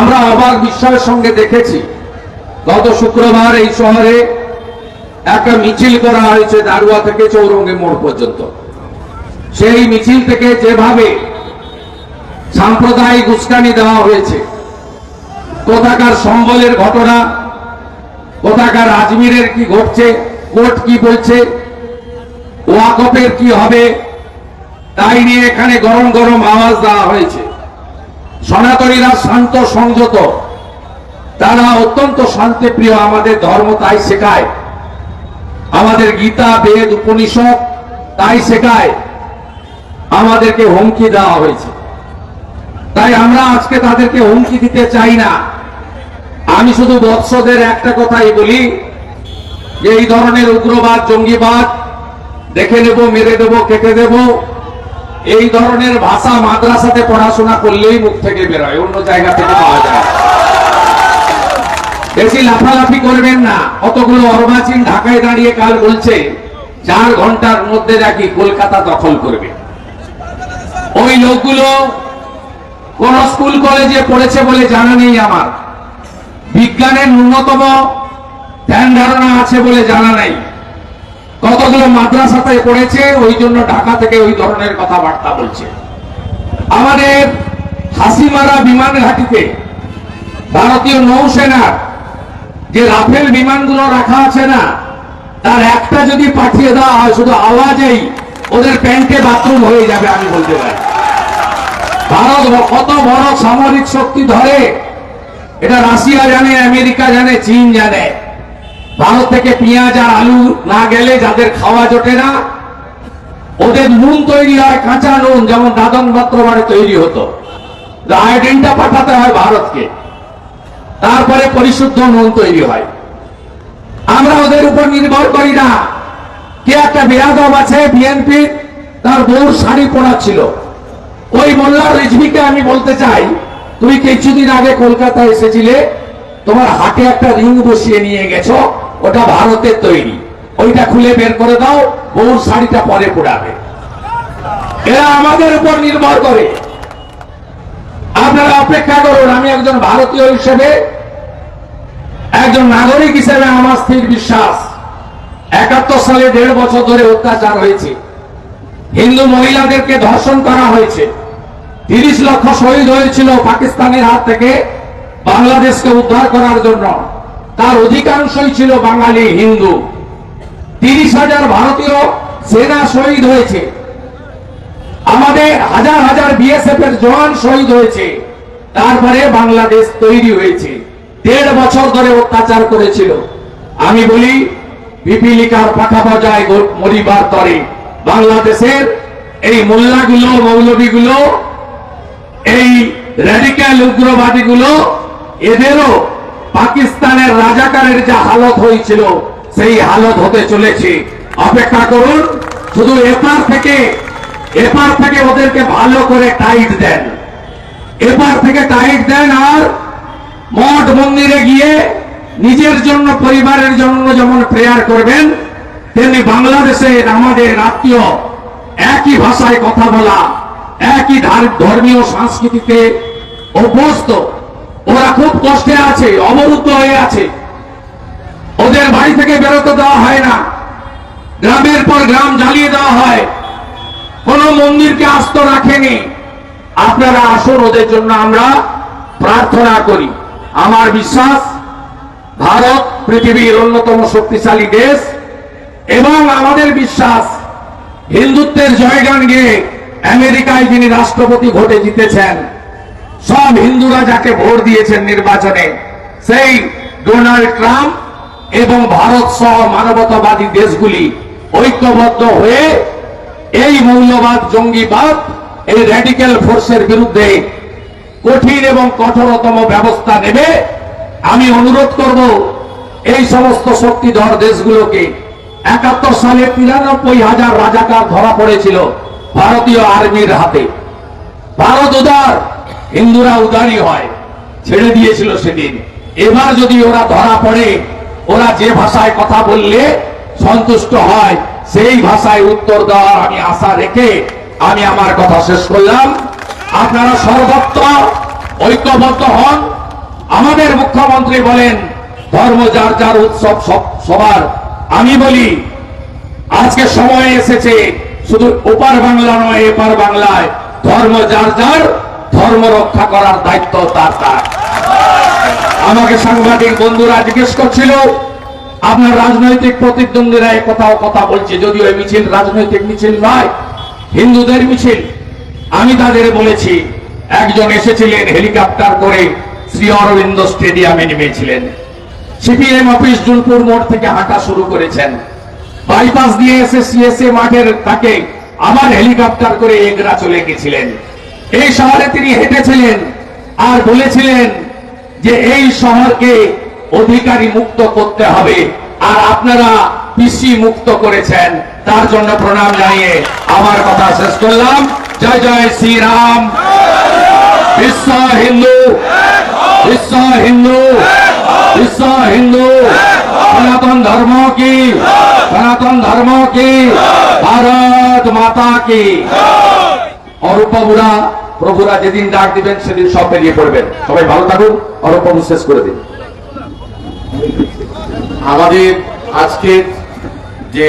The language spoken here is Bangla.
আমরা অবাক বিস্ময়ের সঙ্গে দেখেছি, গত শুক্রবার এই শহরে একটা মিছিল করা হয়েছে দারুয়া থেকে চৌরঙ্গি মোড় পর্যন্ত। সেই মিছিল থেকে যেভাবে সাম্প্রদায়িক উস্কানি দেওয়া হয়েছে, কোথাকার সম্বলের ঘটনা, কোথাকার আজমিরের কি ঘটছে, কোর্ট কি বলছে, ওয়াকফের কি হবে, তাই নিয়ে এখানে গরম গরম আওয়াজ দেওয়া হয়েছে। সনাতনীরা শান্ত সংযত। তারা অত্যন্ত শান্তিপ্রিয় আমাদের ধর্ম তাই শেখায়। আমাদের গীতা, বেদ, উপনিষদ তাই শেখায়। আমাদেরকে হুমকি দেওয়া হয়েছে। তাই আমরা আজকে তাদেরকে হুমকি দিতে চাই না। আমি শুধু বৎসদের একটা কথাই বলি যে এই ধরনের উগ্রবাদ, জঙ্গিবাদ দেখে নেব, মেরে দেব, কেটে দেব। এই ধরনের ভাষা মাদ্রাসাতে পড়াশোনা করলেই মুখ থেকে বেরোয়, অন্য জায়গা থেকে পাওয়া যায় বেশি লাফালাফি করবেন না। কতগুলো অর্বাচীন ঢাকায় দাঁড়িয়ে কাল বলছে, চার ঘণ্টার মধ্যে নাকি কলকাতা দখল করবে। ওই লোকগুলো কোন স্কুল কলেজে পড়েছে বলে জানা নেই আমার। বিজ্ঞানের ন্যূনতম ধ্যান ধারণা আছে বলে জানা নাই। কতগুলো মাদ্রাসাতে পড়েছে, ওই জন্য ঢাকা থেকে ওই ধরনের কথাবার্তা বলছে। আমাদের হাসিমারা বিমান ঘাটিতে ভারতীয় নৌসেনার যে রাফেল বিমানগুলো রাখা আছে না, তার একটা যদি পাঠিয়ে দেওয়া হয়, শুধু আওয়াজেই ওদের প্যান্টে বাথরুম হয়ে যাবে, আমি বলতে পারি। ভারত কত বড় সামরিক শক্তি ধরে, এটা রাশিয়া জানে, আমেরিকা জানে, চীন জানে। ভারত থেকে পেঁয়াজ আর আলু না গেলে যাদের খাওয়া জোটে না, ওদের নুন তৈরি হয়, কাঁচা নুন, যেমন দাদন পাত্রবারে তৈরি হতো। আয়োডিনটা পাঠাতে হয় ভারতকে। তারপরে পরিশুদ্ধ নুন তৈরি হয়। আমরা ওদের উপর নির্ভর করি না। কে একটা বেয়াদব আছে, বিএনপি, তার বউর শাড়ি পরা ছিল। ওই মোল্লা রিজভিকে আমি বলতে চাই, তুমি কিছুদিন আগে কলকাতায় এসেছিলে, তোমার হাতে একটা রিং বসিয়ে নিয়ে গেছো। ওটা ভারতের তৈরি। ওইটা খুলে বের করে দাও, বউর শাড়িটা পরে পড়াবে। এরা আমাদের উপর নির্ভর করে। আপনারা অপেক্ষা করুন, আমি একজন ভারতীয় হিসেবে, একজন নাগরিক হিসেবে আমার স্থির বিশ্বাস। একাত্তর সালে দেড় বছর ধরে অত্যাচার হয়েছে। হিন্দু মহিলাদেরকে ধর্ষণ করা হয়েছে। তিরিশ লক্ষ শহীদ হয়েছিল পাকিস্তানের হাত থেকে বাংলাদেশকে উদ্ধার করার জন্য। তার অধিকাংশই ছিল বাঙালি, হিন্দু। তিরিশ হাজার ভারতীয় সেনা শহীদ হয়েছে। আমাদের হাজার হাজার বিএসএফ এর জওয়ান শহীদ হয়েছে। তারপরে বাংলাদেশ তৈরি হয়েছে। দেড় বছর ধরে অত্যাচার করেছিল। আমি বলি, পিপিলিকার পাখা বজায় মরিবার তরে। বাংলাদেশের এই মোল্লাগুলো মৌলবীগুলো এই র্যাডিক্যাল উগ্রবাদীগুলো, এদেরও পাকিস্তানের রাজাকারের যা হালত হয়েছিল, সেই হালত হতে চলেছে। অপেক্ষা করুন, শুধু এপার থেকে এপার থেকে ওদেরকে ভালো করে টাইট দেন। এপার থেকে টাইট দেন আর মঠ মন্দিরে গিয়ে নিজের জন্য, পরিবারের জন্য যেমন প্রেয়ার করবেন, তেমনি বাংলাদেশের আমাদের আত্মীয় একই ভাষায় কথা বলা, একই ধর্মীয় সংস্কৃতিতে অভ্যস্ত। ওরা খুব কষ্টে আছে, অবরুদ্ধ হয়ে আছে। ওদের বাড়ি থেকে বেরোতে দেওয়া হয় না। গ্রামের পর গ্রাম জ্বালিয়ে দেওয়া হয়। কোন মন্দিরকে আস্ত রাখেনি। আপনারা আসুন, ওদের জন্য আমরা প্রার্থনা করি। আমার বিশ্বাস, ভারত পৃথিবীর অন্যতম শক্তিশালী দেশ এবং আমাদের বিশ্বাস, হিন্দুত্বের জয়গান গিয়ে আমেরিকায় যিনি রাষ্ট্রপতি ভোটে জিতেছেন সব হিন্দুরা যাকে ভোট দিয়েছেন নির্বাচনে, সেই ডোনাল্ড ট্রাম্প এবং ভারত সহ মানবতাবাদী দেশগুলি ঐক্যবদ্ধ হয়ে এই মৌলবাদ, জঙ্গিবাদ, এই র্যাডিক্যাল ফোর্সের বিরুদ্ধে কঠিন এবং কঠোরতম ব্যবস্থা নেবে। আমি অনুরোধ করব, এই সমস্ত শক্তিধর দেশগুলোকে একাত্তর সালে তিরানব্বই হাজার রাজাকার ধরা পড়েছিল ভারতীয় আর্মির হাতে। ভারত উদার হিন্দুরা উদারই হয়, ছেড়ে দিয়েছিল সেদিন। এবার যদি ওরা ধরা পড়ে, ওরা যে ভাষায় কথা বললে সন্তুষ্ট হয়, সেই ভাষায় উত্তর দেওয়ার আমি আশা রেখে আমি আমার কথা শেষ করলাম। আপনারা সর্বত্র ঐক্যবদ্ধ হন। আমাদের মুখ্যমন্ত্রী বলেন, ধর্ম যার যার উৎসব সব, সবার। আমি বলি, আজকে সময় এসেছে, শুধু ওপার বাংলা নয়, এপার বাংলায়। ধর্ম যার যার ধর্ম রক্ষা করার দায়িত্ব তার তার। আমাকে সাংবাদিক বন্ধুরা জিজ্ঞেস করছিল, আপনার রাজনৈতিক প্রতিদ্বন্দ্বীরা কোথাও কথা বলছে, যদিও এই মিছিল রাজনৈতিক মিছিল নয়, হিন্দুদের মিছিল। আমি তাদের বলেছি, একজন এসেছিলেন হেলিকপ্টার করে শ্রী অরবিন্দ স্টেডিয়ামে নেমেছিলেন। সিপিএম অফিস জুলপুর মোড় থেকে হাঁটা শুরু করেছেন। বাইপাস দিয়ে এসে সিএসএ মাঠের তাকে আবার হেলিকপ্টার করে এগরা চলে গেছিলেন। এই শহরে তিনি হেঁটেছিলেন আর বলেছিলেন যে এই শহরকে অধিকারী মুক্ত করতে হবে। আর আপনারা পিসি মুক্ত করেছেন। তার জন্য প্রণাম জানিয়ে আমার কথা শেষ করলাম। জয় জয় শ্রীরাম। বিশ্ব হিন্দু। বিশ্ব হিন্দু। বিশ্ব হিন্দু। সনাতন ধর্ম কি? সনাতন ধর্ম কি? ভারত মাতা কি? অরূপবাবুরা প্রভুরা যেদিন ডাক দিবেন, সেদিন সব বেরিয়ে পড়বেন। সবাই ভালো থাকুন অরম্পম শেষ করে দিন। আমাদের আজকে যে